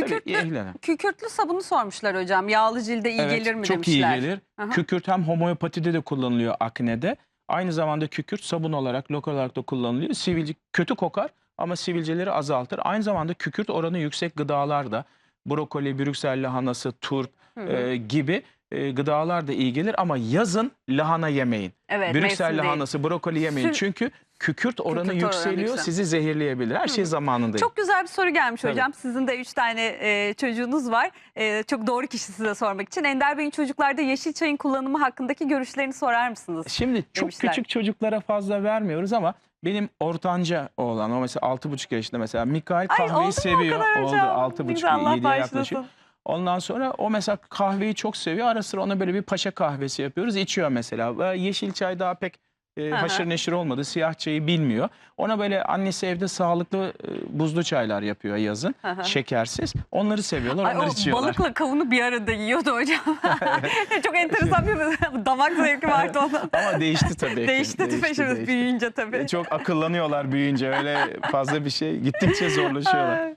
Kükürtlü, kükürtlü sabunu sormuşlar hocam. Yağlı cilde iyi Evet, gelir mi çok demişler. iyi gelir. Aha. Kükürt hem homeopatide de kullanılıyor aknede. Aynı zamanda kükürt sabun olarak lokal olarak da kullanılıyor. Sivilce kötü kokar ama sivilceleri azaltır. Aynı zamanda kükürt oranı yüksek gıdalar da brokoli, brüksel lahanası, turp Hı hı. e, gibi e, gıdalar da iyi gelir ama yazın lahana yemeyin. evet, Brüksel lahanası, brokoli yemeyin. Çünkü kükürt oranı oranı yükseliyor, yüksek. sizi zehirleyebilir. Her şey zamanında. Çok güzel bir soru gelmiş Tabii. hocam. Sizin de üç tane e, çocuğunuz var. E, çok doğru kişi size sormak için. Ender Bey'in çocuklarda yeşil çayın kullanımı hakkındaki görüşlerini sorar mısınız? Şimdi çok demişler. küçük çocuklara fazla vermiyoruz ama benim ortanca oğlan o mesela 6,5 yaşında mesela Ay oldu mu kahveyi o seviyor. Oldu hocam? 6,5 Güzel, Allah 7'ye yaklaşıyor. Ondan sonra o mesela kahveyi çok seviyor. Ara sıra ona böyle bir paşa kahvesi yapıyoruz. içiyor mesela. Yeşil çay daha pek e, Aha. haşır neşir olmadı. Siyah çayı bilmiyor. Ona böyle annesi evde sağlıklı e, buzlu çaylar yapıyor yazın. Aha. Şekersiz. Onları seviyorlar. Ay, onları o içiyorlar. balıkla kavunu bir arada yiyordu hocam. çok enteresan bir damak zevki vardı onun. Ama değişti tabii. Değişti tabii şimdi değişti. büyüyünce tabii. E, Çok akıllanıyorlar büyüyünce öyle fazla bir şey gittikçe zorlaşıyorlar.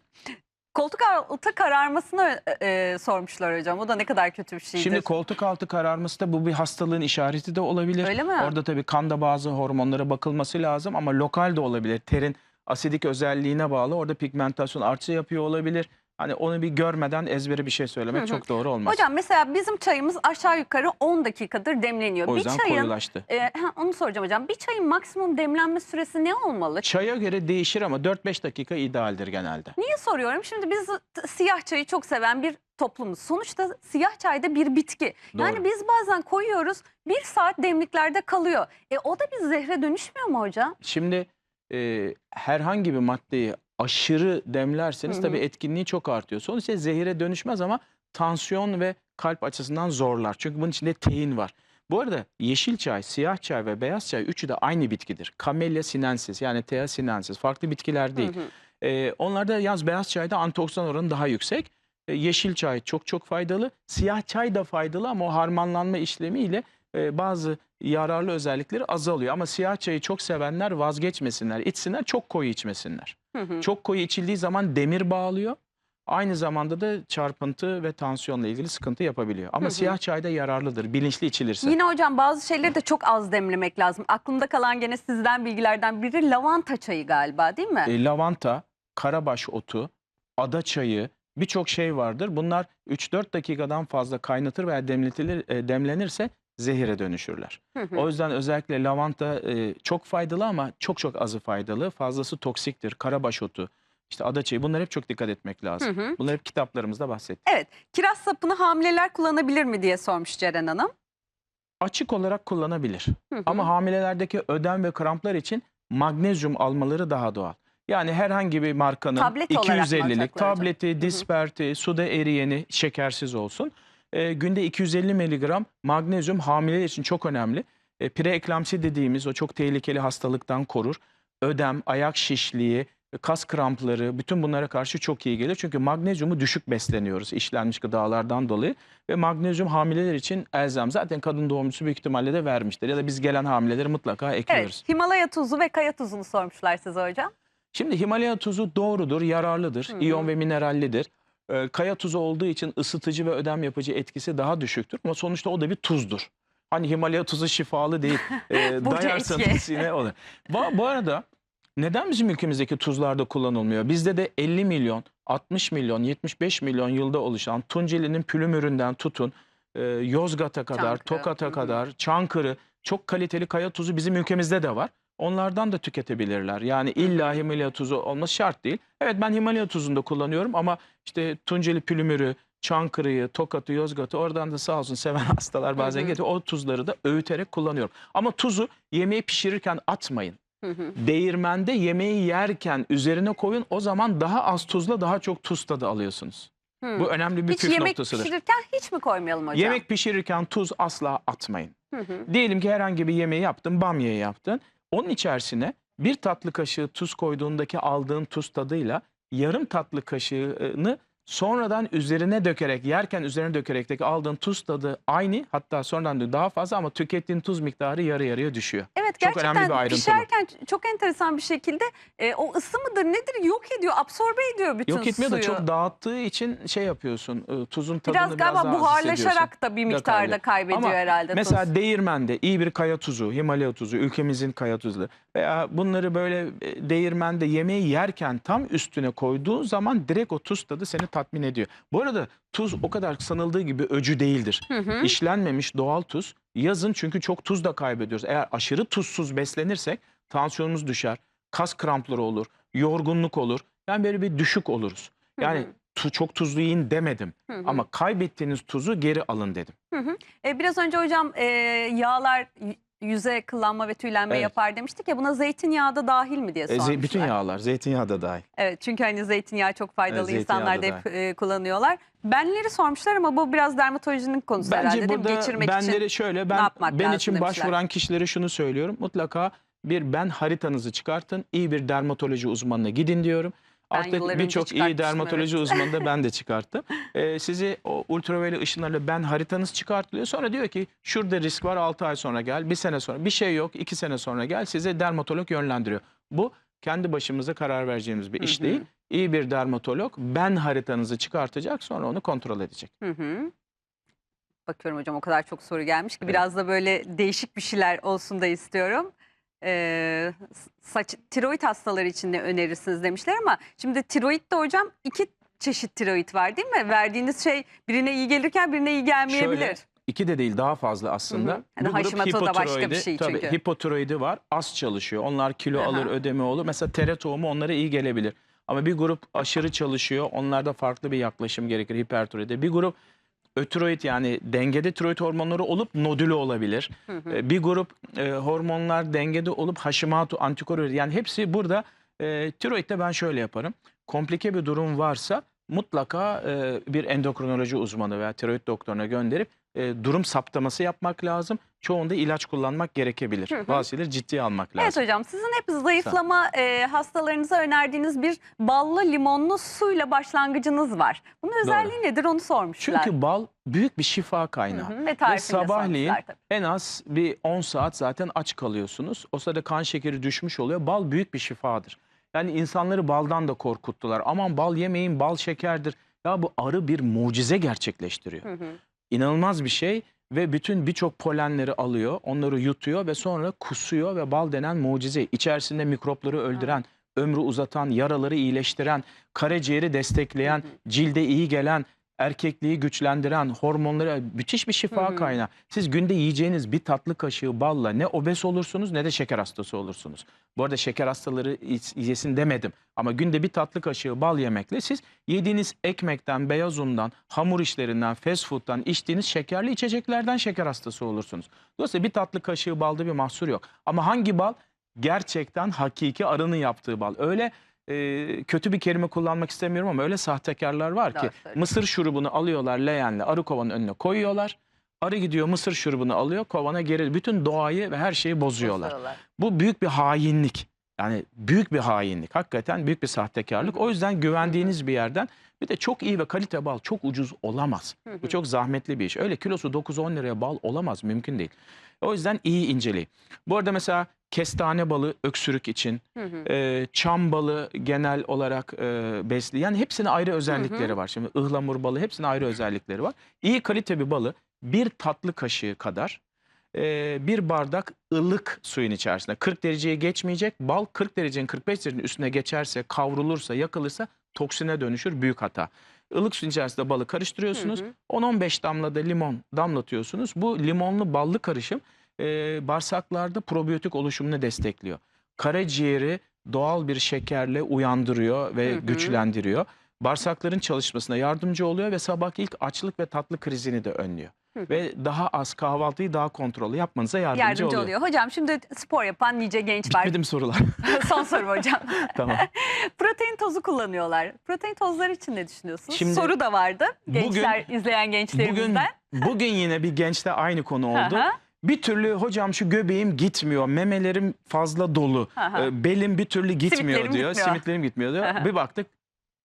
Koltuk altı kararmasını e, sormuşlar hocam. O da ne kadar kötü bir şeydir. Şimdi koltuk altı kararması da bu bir hastalığın işareti de olabilir. Öyle mi? Orada tabii kanda bazı hormonlara bakılması lazım ama lokal de olabilir. Terin asidik özelliğine bağlı orada pigmentasyon artışı yapıyor olabilir. Hani onu bir görmeden ezbere bir şey söylemek Hı hı. çok doğru olmaz. Hocam mesela bizim çayımız aşağı yukarı 10 dakikadır demleniyor. o bir yüzden çayın koyulaştı. e, ha, onu soracağım hocam. Bir çayın maksimum demlenme süresi ne olmalı? Çaya göre değişir ama 4-5 dakika idealdir genelde. Niye soruyorum? Şimdi biz siyah çayı çok seven bir toplumuz. Sonuçta siyah çay da bir bitki. Yani Doğru. biz bazen koyuyoruz bir saat demliklerde kalıyor. E o da bir zehre dönüşmüyor mu hocam? Şimdi e, herhangi bir maddeyi aşırı demlerseniz Hı hı. tabii etkinliği çok artıyor. Sonuçta zehire dönüşmez ama tansiyon ve kalp açısından zorlar. Çünkü bunun içinde tein var. Bu arada yeşil çay, siyah çay ve beyaz çay üçü de aynı bitkidir. Camellia sinensis yani Thea sinensis farklı bitkiler değil. Hı hı. Ee, onlarda yalnız beyaz çayda antioksidan oranı daha yüksek. Ee, yeşil çay çok çok faydalı. Siyah çay da faydalı ama o harmanlanma işlemiyle e, bazı yararlı özellikleri azalıyor. Ama siyah çayı çok sevenler vazgeçmesinler, içsinler, çok koyu içmesinler. Hı hı. Çok koyu içildiği zaman demir bağlıyor. Aynı zamanda da çarpıntı ve tansiyonla ilgili sıkıntı yapabiliyor. Ama Hı hı. siyah çay da yararlıdır, bilinçli içilirse. Yine hocam bazı şeyleri de çok az demlemek lazım. Aklımda kalan gene sizden bilgilerden biri lavanta çayı galiba değil mi? E, lavanta, karabaş otu, ada çayı birçok şey vardır. Bunlar 3-4 dakikadan fazla kaynatır veya demletilir, demlenirse zehire dönüşürler. Hı hı. O yüzden özellikle lavanta e, çok faydalı ama çok çok azı faydalı. Fazlası toksiktir. Karabaş otu, işte ada çayı bunlara hep çok dikkat etmek lazım. Hı hı. Bunları hep kitaplarımızda bahsettik. Evet. Kiraz sapını hamileler kullanabilir mi diye sormuş Ceren Hanım. Açık olarak kullanabilir. Hı hı. Ama hamilelerdeki ödem ve kramplar için magnezyum almaları daha doğal. Yani herhangi bir markanın Tablet olarak mı 250'lik alacaklar hocam? tableti, disperti, suda eriyeni, şekersiz olsun. Ee, günde 250 miligram magnezyum hamileler için çok önemli. E, preeklamsi dediğimiz o çok tehlikeli hastalıktan korur. Ödem, ayak şişliği, kas krampları bütün bunlara karşı çok iyi gelir. Çünkü magnezyumu düşük besleniyoruz işlenmiş gıdalardan dolayı. Ve magnezyum hamileler için elzem. Zaten kadın doğumcusu büyük ihtimalle de vermiştir. Ya da biz gelen hamileleri mutlaka ekliyoruz. Evet. Himalaya tuzu ve kaya tuzunu sormuşlar size hocam. Şimdi Himalaya tuzu doğrudur, yararlıdır, Hı hı. iyon ve minerallidir. Ee, kaya tuzu olduğu için ısıtıcı ve ödem yapıcı etkisi daha düşüktür. Ama sonuçta o da bir tuzdur. Hani Himalaya tuzu şifalı değil. Burcu dayarsanız yine olur. Bu, bu arada neden bizim ülkemizdeki tuzlarda kullanılmıyor? Bizde de 50 milyon, 60 milyon, 75 milyon yılda oluşan Tunceli'nin pülümüründen tutun, e, Yozgat'a kadar, Çankırı. Tokat'a kadar, Çankırı çok kaliteli kaya tuzu bizim ülkemizde de var. Onlardan da tüketebilirler. Yani illa Himalaya tuzu olması şart değil. Evet ben Himalaya tuzunu da kullanıyorum ama işte Tunceli Pülümürü, Çankırı'yı, Tokat'ı, Yozgat'ı oradan da sağ olsun seven hastalar bazen getiriyor. O tuzları da öğüterek kullanıyorum. Ama tuzu yemeği pişirirken atmayın. Hı hı. Değirmende yemeği yerken üzerine koyun. O zaman daha az tuzla daha çok tuz tadı alıyorsunuz. Hı. Bu önemli bir Hiç püf yemek noktasıdır. pişirirken hiç mi koymayalım hocam? Yemek pişirirken tuz asla atmayın. Hı hı. Diyelim ki herhangi bir yemeği yaptın, bamya yaptın. Onun içerisine bir tatlı kaşığı tuz koyduğundaki aldığın tuz tadıyla yarım tatlı kaşığını Sonradan üzerine dökerek, yerken üzerine dökerekteki aldığın tuz tadı aynı. Hatta sonradan daha fazla ama tükettiğin tuz miktarı yarı yarıya düşüyor. Evet Çok önemli gerçekten bir ayrıntı bu. pişerken çok enteresan bir şekilde e, o ısı mıdır nedir yok ediyor, absorbe ediyor bütün Yok etmiyor da suyu. çok dağıttığı için şey yapıyorsun. e, Tuzun tadını Biraz biraz, galiba daha buharlaşarak da bir miktarda kaybediyor. Ama herhalde Mesela tuz. değirmende iyi bir kaya tuzu, Himalaya tuzu, ülkemizin kaya tuzları veya bunları böyle e, değirmende yemeği yerken tam üstüne koyduğun zaman direkt o tuz tadı seni tatmin ediyor. Bu arada tuz o kadar sanıldığı gibi öcü değildir. Hı hı. İşlenmemiş doğal tuz. Yazın çünkü çok tuz da kaybediyoruz. Eğer aşırı tuzsuz beslenirsek tansiyonumuz düşer, kas krampları olur, yorgunluk olur. Yani böyle bir düşük oluruz. Yani Hı hı. tu, çok tuzlu yiyin demedim Hı hı. ama kaybettiğiniz tuzu geri alın dedim. Hı hı. E, biraz önce hocam e, yağlar yüze kıllanma ve tüylenme Evet. yapar demiştik ya buna zeytinyağı da dahil mi diye E, sormuşlar. bütün yağlar, zeytinyağı da dahil. Evet çünkü hani zeytinyağı çok faydalı Evet, insanlar da da hep e, kullanıyorlar. Benleri sormuşlar ama bu biraz dermatolojinin konusu herhalde Bence değil mi? burada Geçirmek benleri için. şöyle ben yapmak ben lazım için demişler. başvuran kişilere şunu söylüyorum. Mutlaka bir ben haritanızı çıkartın. iyi bir dermatoloji uzmanına gidin diyorum. Artık birçok iyi dermatoloji evet. uzmanı da ben de çıkarttım. Ee, sizi o ultraviyole ışınlarla ben haritanız çıkartılıyor. Sonra diyor ki şurada risk var 6 ay sonra gel, bir sene sonra bir şey yok 2 sene sonra gel size dermatolog yönlendiriyor. Bu kendi başımıza karar vereceğimiz bir iş Hı hı. değil. İyi bir dermatolog ben haritanızı çıkartacak sonra onu kontrol edecek. Hı hı. Bakıyorum hocam o kadar çok soru gelmiş ki biraz da böyle değişik bir şeyler olsun da istiyorum. Ee, saç tiroid hastaları için ne önerirsiniz demişler ama şimdi tiroid de hocam iki çeşit tiroid var değil mi? Verdiğiniz şey birine iyi gelirken birine iyi gelmeyebilir. Şöyle, İki de değil daha fazla aslında. Hı hı. Hani Bu grup Hashimoto da başka bir şey tabii, çünkü. hipotiroidi var. Az çalışıyor. Onlar kilo Aha. alır, ödeme olur. Mesela tere tohumu onlara iyi gelebilir. Ama bir grup aşırı çalışıyor. Onlarda farklı bir yaklaşım gerekir hipertiroide. Bir grup ötiroid yani dengede tiroid hormonları olup nodülü olabilir. Hı hı. Ee, Bir grup e, hormonlar dengede olup Hashimoto antikor üretir. Yani hepsi burada e, tiroidde ben şöyle yaparım. Komplike bir durum varsa mutlaka e, bir endokrinoloji uzmanı veya tiroid doktoruna gönderip e, durum saptaması yapmak lazım. Çoğunda ilaç kullanmak gerekebilir. Hı hı. Bazıları ciddiye almak lazım. Evet hocam sizin hep zayıflama e, hastalarınıza önerdiğiniz bir ballı limonlu suyla başlangıcınız var. Bunun özelliği nedir onu sormuşlar. Çünkü bal büyük bir şifa Hı kaynağı. hı, Ve Ve de sabahleyin en az bir 10 saat zaten aç kalıyorsunuz. O sırada kan şekeri düşmüş oluyor. Bal büyük bir şifadır. Yani insanları baldan da korkuttular. Aman bal yemeyin, bal şekerdir. Ya bu arı bir mucize gerçekleştiriyor. Hı hı. İnanılmaz bir şey ve bütün birçok polenleri alıyor, onları yutuyor ve sonra kusuyor ve bal denen mucize. İçerisinde mikropları öldüren, ömrü uzatan, yaraları iyileştiren, karaciğeri destekleyen, cilde iyi gelen, erkekliği güçlendiren, hormonları müthiş bir şifa Hı hı. kaynağı. Siz günde yiyeceğiniz bir tatlı kaşığı balla ne obez olursunuz ne de şeker hastası olursunuz. Bu arada şeker hastaları yesin demedim. Ama günde bir tatlı kaşığı bal yemekle siz yediğiniz ekmekten, beyaz undan, hamur işlerinden, fast food'dan, içtiğiniz şekerli içeceklerden şeker hastası olursunuz. Dolayısıyla bir tatlı kaşığı balda bir mahsur yok. Ama hangi bal? Gerçekten hakiki arının yaptığı bal. Öyle e, kötü bir kelime kullanmak istemiyorum ama öyle sahtekarlar var ki Doğru mısır şurubunu alıyorlar leğenle arı kovanın önüne koyuyorlar. Arı gidiyor mısır şurubunu alıyor kovana geri bütün doğayı ve her şeyi bozuyorlar. Bozuyorlar. Bu büyük bir hainlik. Yani büyük bir hainlik. Hakikaten büyük bir sahtekarlık. Hı hı. O yüzden güvendiğiniz bir yerden bir de çok iyi ve kalite bal çok ucuz olamaz. Hı hı. Bu çok zahmetli bir iş. Öyle kilosu 9-10 liraya bal olamaz. Mümkün değil. O yüzden iyi inceleyin. Bu arada mesela kestane balı öksürük için, Hı hı. e, çam balı genel olarak e, besli. Yani hepsinin ayrı özellikleri var. Şimdi ıhlamur balı hepsinin ayrı özellikleri var. İyi kalite bir balı bir tatlı kaşığı kadar e, bir bardak ılık suyun içerisinde 40 dereceye geçmeyecek. Bal 40 derecenin 45 derecenin üstüne geçerse, kavrulursa, yakılırsa toksine dönüşür. Büyük hata. Ilık suyun içerisinde balı karıştırıyorsunuz. Hı hı. 10-15 damla da limon damlatıyorsunuz. Bu limonlu ballı karışım e, bağırsaklarda probiyotik oluşumunu destekliyor. Karaciğeri doğal bir şekerle uyandırıyor ve Hı hı. güçlendiriyor. Bağırsakların çalışmasına yardımcı oluyor ve sabah ilk açlık ve tatlı krizini de önlüyor. Hı. Ve daha az kahvaltıyı daha kontrollü yapmanıza yardımcı, Yardımcı oluyor. oluyor. Hocam şimdi spor yapan nice genç var. Bitmedi mi sorular? Son sorum hocam. tamam. Protein tozu kullanıyorlar. Protein tozları için ne düşünüyorsunuz? Şimdi Soru da vardı. bugün- Gençler izleyen Bugün gençlerimizden. bugün yine bir gençte aynı konu oldu. Bir türlü hocam şu göbeğim gitmiyor, memelerim fazla dolu, e, belim bir türlü gitmiyor Simitlerim diyor, gitmiyor. simitlerim gitmiyor diyor. Bir baktık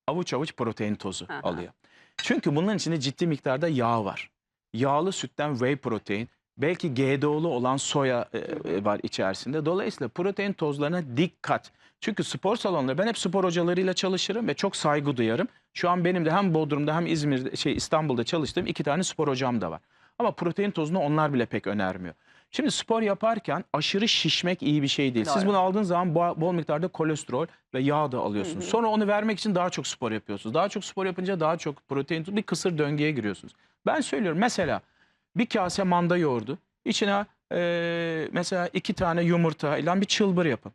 avuç avuç protein tozu alıyor. Çünkü bunların içinde ciddi miktarda yağ var. Yağlı sütten whey protein, belki GDO'lu olan soya e, e, var içerisinde. Dolayısıyla protein tozlarına dikkat. Çünkü spor salonları ben hep spor hocalarıyla çalışırım ve çok saygı duyarım. Şu an benim de hem Bodrum'da hem İzmir'de şey İstanbul'da çalıştığım iki tane spor hocam da var. Ama protein tozunu onlar bile pek önermiyor. Şimdi spor yaparken aşırı şişmek iyi bir şey değil. Siz bunu aldığınız zaman bo- bol miktarda kolesterol ve yağ da alıyorsunuz. Hı hı. Sonra onu vermek için daha çok spor yapıyorsunuz. Daha çok spor yapınca daha çok protein bir kısır döngüye giriyorsunuz. Ben söylüyorum mesela bir kase manda yoğurdu. İçine eee, mesela iki tane yumurta ile bir çılbır yapın.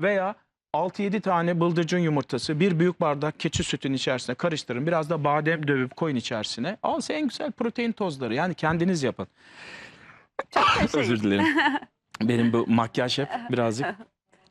Veya 6-7 tane bıldırcın yumurtası bir büyük bardak keçi sütünün içerisine karıştırın. Biraz da badem dövüp koyun içerisine. Al size en güzel protein tozları. Yani kendiniz yapın. Çok Özür dilerim. Benim bu makyaj hep birazcık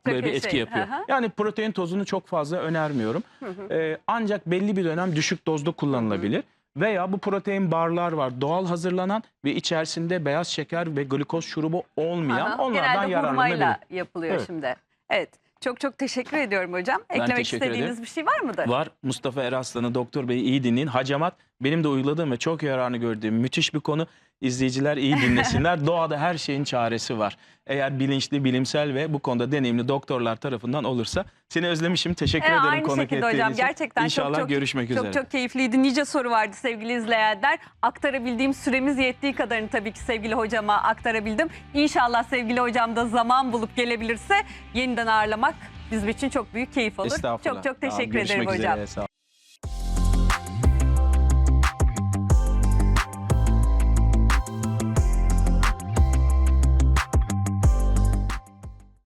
böyle bir şey. etki yapıyor. Aha. Yani protein tozunu çok fazla önermiyorum. Ee, ancak belli bir dönem düşük dozda kullanılabilir. Veya bu protein barlar var doğal hazırlanan ve içerisinde beyaz şeker ve glikoz şurubu olmayan Aha, onlardan Genelde yararlanabilir. hurmayla yapılıyor Evet. şimdi. Evet. Çok çok teşekkür ediyorum hocam. Eklemek teşekkür istediğiniz ederim. bir şey var mıdır? Var Mustafa Eraslan'ı Doktor Bey'i iyi dinleyin. Hacamat benim de uyguladığım ve çok yararını gördüğüm müthiş bir konu. İzleyiciler iyi dinlesinler. Doğada her şeyin çaresi var. Eğer bilinçli, bilimsel ve bu konuda deneyimli doktorlar tarafından olursa. Seni özlemişim. Teşekkür Ee, ederim aynı konuk şekilde ettiğin hocam. için. Gerçekten çok İnşallah çok görüşmek Çok üzere. çok keyifliydi. Nice soru vardı sevgili izleyenler. Aktarabildiğim süremiz yettiği kadarını tabii ki sevgili hocama aktarabildim. İnşallah sevgili hocam da zaman bulup gelebilirse yeniden ağırlamak bizim için çok büyük keyif olur. Çok çok Tamam, teşekkür ederim görüşmek hocam. üzere.